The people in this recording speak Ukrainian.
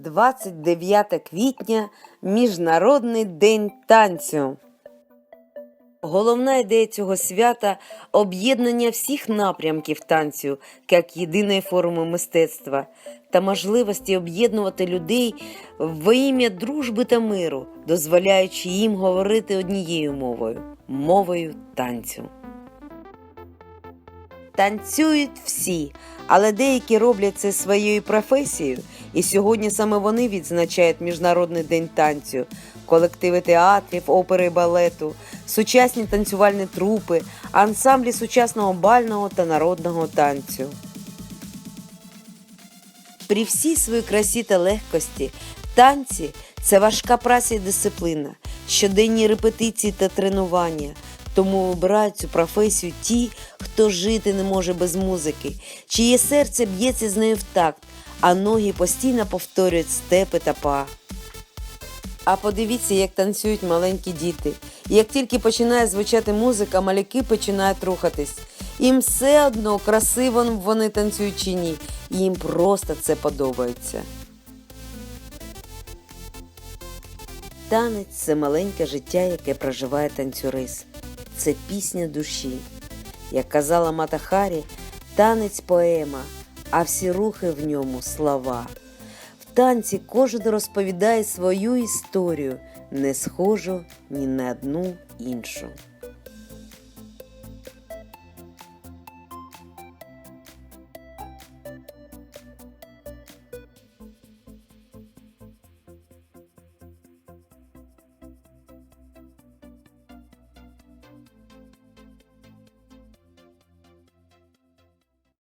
29 квітня Міжнародний день танцю. Головна ідея цього свята об'єднання всіх напрямків танцю як єдиної форми мистецтва та можливості об'єднувати людей во ім'я дружби та миру, дозволяючи їм говорити однією мовою мовою танцю. Танцюють всі, але деякі роблять це своєю професією, і сьогодні саме вони відзначають Міжнародний день танцю, колективи театрів, опери і балету, сучасні танцювальні трупи, ансамблі сучасного бального та народного танцю. При всій своїй красі та легкості танці це важка праця і дисципліна, щоденні репетиції та тренування. Тому вибирають цю професію ті, хто жити не може без музики, чиє серце б'ється з нею в такт, а ноги постійно повторюють степи та па. А подивіться, як танцюють маленькі діти. Як тільки починає звучати музика, малюки починають рухатись. Їм все одно красиво вони танцюють чи ні, їм просто це подобається. Танець це маленьке життя, яке проживає танцюрист. Це пісня душі. Як казала Мата Харі, танець поема, а всі рухи в ньому слова. В танці кожен розповідає свою історію, не схожу ні на одну іншу.